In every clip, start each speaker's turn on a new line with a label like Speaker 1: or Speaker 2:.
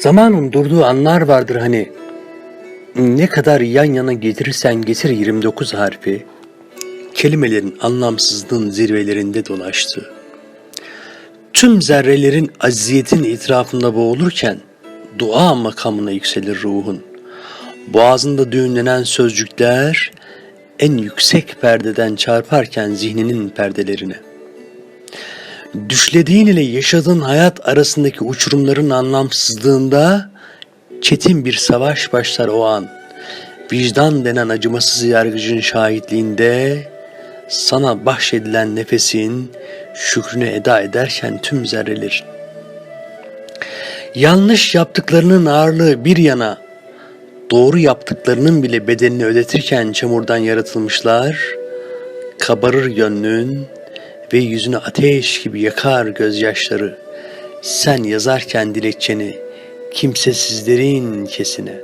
Speaker 1: Zamanın durduğu anlar vardır hani. Ne kadar yan yana getirirsen getir 29 harfi, kelimelerin anlamsızlığın zirvelerinde dolaştı. Tüm zerrelerin aziyetin itirafında boğulurken, dua makamına yükselir ruhun. Boğazında düğümlenen sözcükler, en yüksek perdeden çarparken zihninin perdelerine. Düşlediğin ile yaşadığın hayat arasındaki uçurumların anlamsızlığında çetin bir savaş başlar o an. Vicdan denen acımasız yargıcın şahitliğinde sana bahşedilen nefesin şükrünü eda ederken tüm zerreler. Yanlış yaptıklarının ağırlığı bir yana, doğru yaptıklarının bile bedelini ödetirken çamurdan yaratılmışlar, kabarır gönlün ve yüzünü ateş gibi yakar gözyaşları. Sen yazarken dilekçeni kimsesizlerin kesine.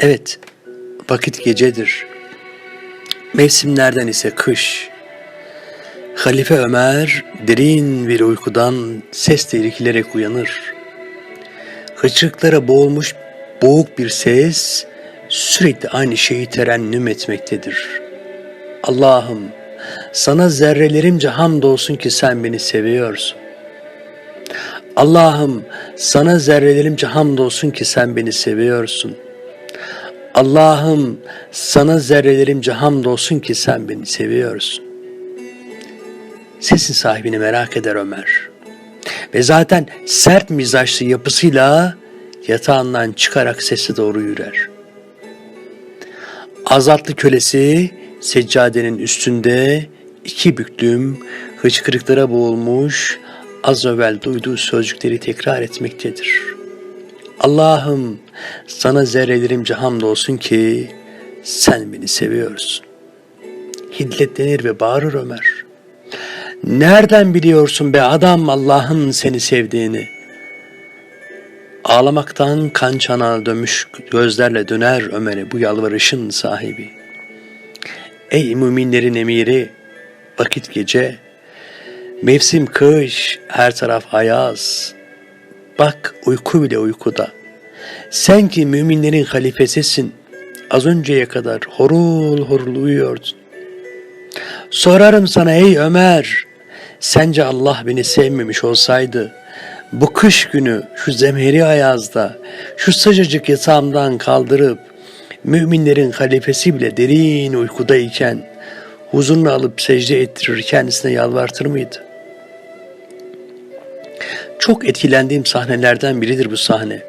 Speaker 1: Evet, vakit gecedir. Mevsimlerden ise kış. Halife Ömer derin bir uykudan sesle irkilerek uyanır. Hıçkırıklara boğulmuş boğuk bir ses sürekli aynı şeyi terennüm etmektedir. Allah'ım sana zerrelerimce hamdolsun ki sen beni seviyorsun. Allah'ım sana zerrelerimce hamdolsun ki sen beni seviyorsun. Allah'ım sana zerrelerimce hamdolsun ki sen beni seviyorsun. Sesin sahibini merak eder Ömer. Ve zaten sert mizaçlı yapısıyla yatağından çıkarak sesi doğru yürür. Azatlı kölesi seccadenin üstünde iki büklüm hıçkırıklara boğulmuş az evvel duyduğu sözcükleri tekrar etmektedir. Allah'ım sana zerrelerimce hamdolsun ki sen beni seviyorsun. Hiddetlenir ve bağırır Ömer. Nereden biliyorsun be adam Allah'ın seni sevdiğini? Ağlamaktan kan çanağı dönmüş gözlerle döner Ömer'e bu yalvarışın sahibi. Ey müminlerin emiri, vakit gece, mevsim kış, her taraf ayaz. Bak uyku bile uykuda. Sen ki müminlerin halifesisin, az önceye kadar horul horul uyuyordun. Sorarım sana ey Ömer, sence Allah beni sevmemiş olsaydı, bu kış günü şu zemheri ayazda, şu sıcacık yatağımdan kaldırıp, müminlerin halifesi bile derin uykudayken, huzurunu alıp secde ettirir kendisine yalvartır mıydı? Çok etkilendiğim sahnelerden biridir bu sahne.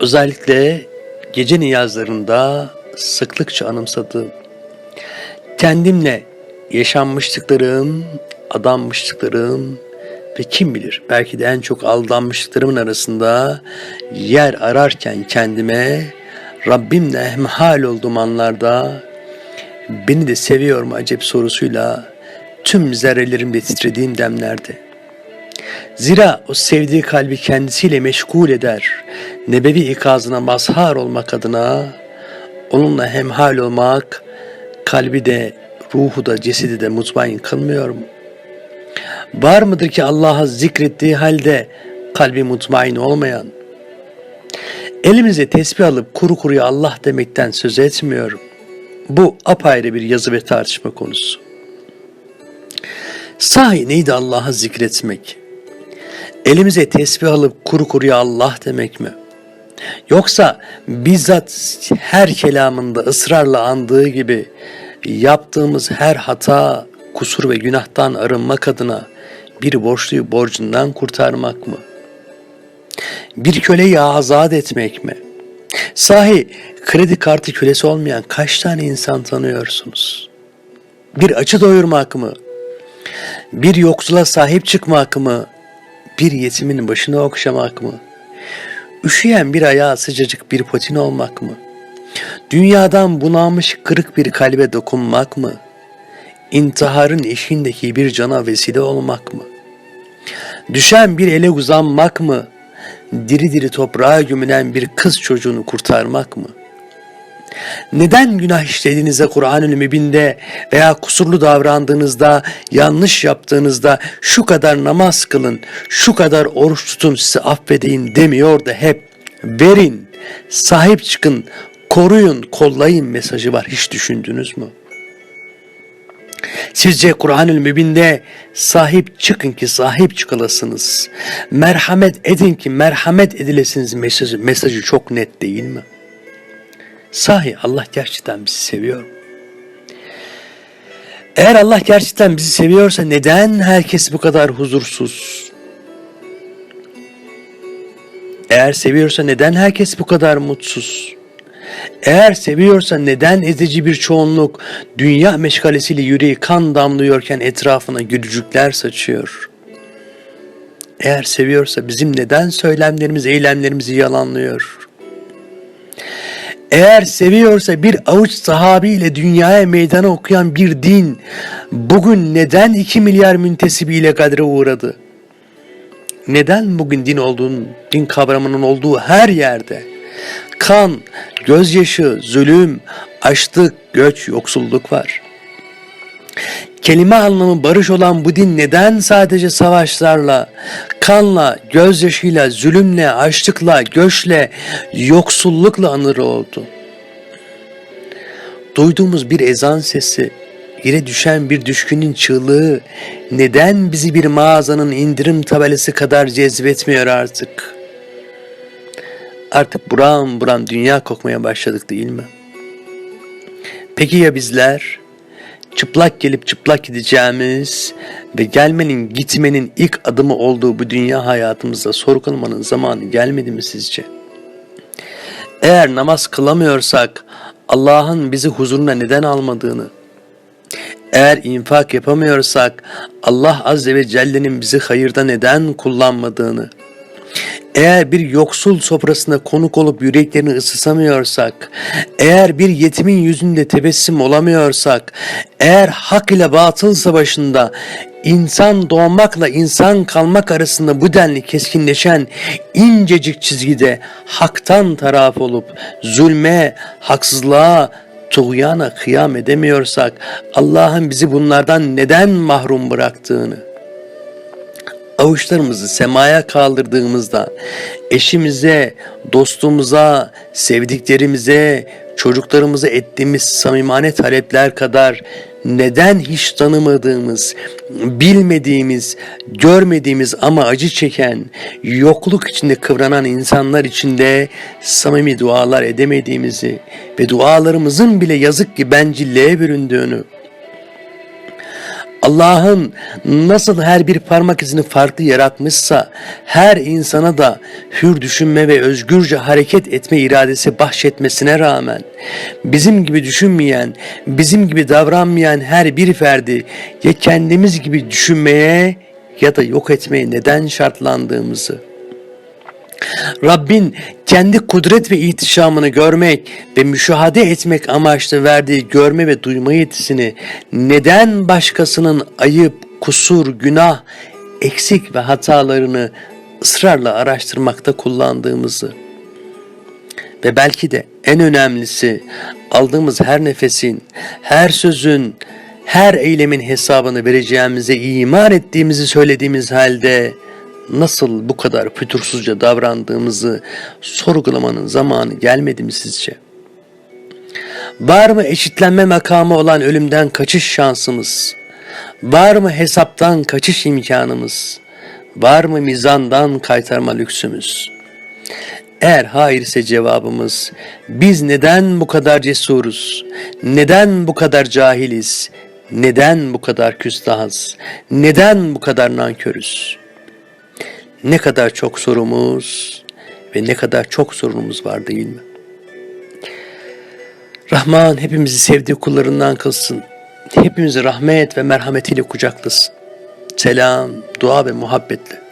Speaker 1: Özellikle gece niyazlarında sıklıkça anımsadığım. Kendimle yaşanmışlıklarım, adanmışlıklarım ve kim bilir belki de en çok aldanmışlıklarımın arasında yer ararken kendime Rabbimle ehmihal olduğum anlarda beni de seviyor mu acep sorusuyla tüm zerrelerimde titrediğim demlerde. Zira o sevdiği kalbi kendisiyle meşgul eder. Nebevi ikazına mazhar olmak adına onunla hemhal olmak kalbi de ruhu da cesedi de mutmain kılmıyor mu? Var mıdır ki Allah'a zikrettiği halde kalbi mutmain olmayan? Elimize tesbih alıp kuru kuruya Allah demekten söz etmiyorum. Bu apayrı bir yazı ve tartışma konusu. Sahi neydi Allah'a zikretmek? Elimize tesbih alıp kuru kuruya Allah demek mi? Yoksa bizzat her kelamında ısrarla andığı gibi yaptığımız her hata, kusur ve günahtan arınmak adına bir borçluyu borcundan kurtarmak mı? Bir köleyi azat etmek mi? Sahi kredi kartı kölesi olmayan kaç tane insan tanıyorsunuz? Bir açı doyurmak mı? Bir yoksula sahip çıkmak mı? Bir yetimin başını okşamak mı? Üşüyen bir ayağa sıcacık bir potin olmak mı? Dünyadan bunamış kırık bir kalbe dokunmak mı? İntiharın eşiğindeki bir cana vesile olmak mı? Düşen bir ele uzanmak mı? Diri diri toprağa gömülen bir kız çocuğunu kurtarmak mı? Neden günah işlediğinizde Kur'an-ı Mübin'de veya kusurlu davrandığınızda, yanlış yaptığınızda şu kadar namaz kılın, şu kadar oruç tutun sizi affedeyim demiyor da hep verin, sahip çıkın, koruyun, kollayın mesajı var. Hiç düşündünüz mü? Sizce Kur'an-ı Mübin'de sahip çıkın ki sahip çıkılasınız. Merhamet edin ki merhamet edilesiniz mesajı, mesajı çok net değil mi? Sahi Allah gerçekten bizi seviyor. Eğer Allah gerçekten bizi seviyorsa neden herkes bu kadar huzursuz? Eğer seviyorsa neden herkes bu kadar mutsuz? Eğer seviyorsa neden ezici bir çoğunluk dünya meşgalesiyle yüreği kan damlıyorken etrafına gülücükler saçıyor? Eğer seviyorsa bizim neden söylemlerimiz, eylemlerimizi yalanlıyor? Eğer seviyorsa bir avuç sahabiyle dünyaya meydan okuyan bir din bugün neden iki milyar müntesibiyle kadre uğradı? Neden bugün din olduğun, din kavramının olduğu her yerde kan, gözyaşı, zulüm, açlık, göç, yoksulluk var? Kelime anlamı barış olan bu din neden sadece savaşlarla, kanla, gözyaşıyla, zulümle, açlıkla, göçle, yoksullukla anır oldu? Duyduğumuz bir ezan sesi, yere düşen bir düşkünün çığlığı neden bizi bir mağazanın indirim tabelası kadar cezbetmiyor artık? Artık buram buram dünya kokmaya başladık değil mi? Peki ya bizler? çıplak gelip çıplak gideceğimiz ve gelmenin gitmenin ilk adımı olduğu bu dünya hayatımızda sorgulamanın zamanı gelmedi mi sizce? Eğer namaz kılamıyorsak Allah'ın bizi huzuruna neden almadığını, eğer infak yapamıyorsak Allah Azze ve Celle'nin bizi hayırda neden kullanmadığını, eğer bir yoksul sofrasında konuk olup yüreklerini ısısamıyorsak, eğer bir yetimin yüzünde tebessüm olamıyorsak, eğer hak ile batıl savaşında insan doğmakla insan kalmak arasında bu denli keskinleşen incecik çizgide haktan taraf olup zulme, haksızlığa, tuğyana kıyam edemiyorsak Allah'ın bizi bunlardan neden mahrum bıraktığını avuçlarımızı semaya kaldırdığımızda eşimize, dostumuza, sevdiklerimize, çocuklarımıza ettiğimiz samimane talepler kadar neden hiç tanımadığımız, bilmediğimiz, görmediğimiz ama acı çeken, yokluk içinde kıvranan insanlar içinde samimi dualar edemediğimizi ve dualarımızın bile yazık ki bencilliğe büründüğünü Allah'ın nasıl her bir parmak izini farklı yaratmışsa her insana da hür düşünme ve özgürce hareket etme iradesi bahşetmesine rağmen bizim gibi düşünmeyen, bizim gibi davranmayan her bir ferdi ya kendimiz gibi düşünmeye ya da yok etmeye neden şartlandığımızı Rabbin kendi kudret ve ihtişamını görmek ve müşahede etmek amaçlı verdiği görme ve duyma yetisini neden başkasının ayıp, kusur, günah, eksik ve hatalarını ısrarla araştırmakta kullandığımızı ve belki de en önemlisi aldığımız her nefesin, her sözün, her eylemin hesabını vereceğimize iman ettiğimizi söylediğimiz halde nasıl bu kadar fütursuzca davrandığımızı sorgulamanın zamanı gelmedi mi sizce? Var mı eşitlenme makamı olan ölümden kaçış şansımız? Var mı hesaptan kaçış imkanımız? Var mı mizandan kaytarma lüksümüz? Eğer hayır ise cevabımız biz neden bu kadar cesuruz? Neden bu kadar cahiliz? Neden bu kadar küstahız? Neden bu kadar nankörüz?'' Ne kadar çok sorumuz ve ne kadar çok sorunumuz var değil mi? Rahman hepimizi sevdiği kullarından kılsın. Hepimizi rahmet ve merhametiyle kucaklasın. Selam, dua ve muhabbetle.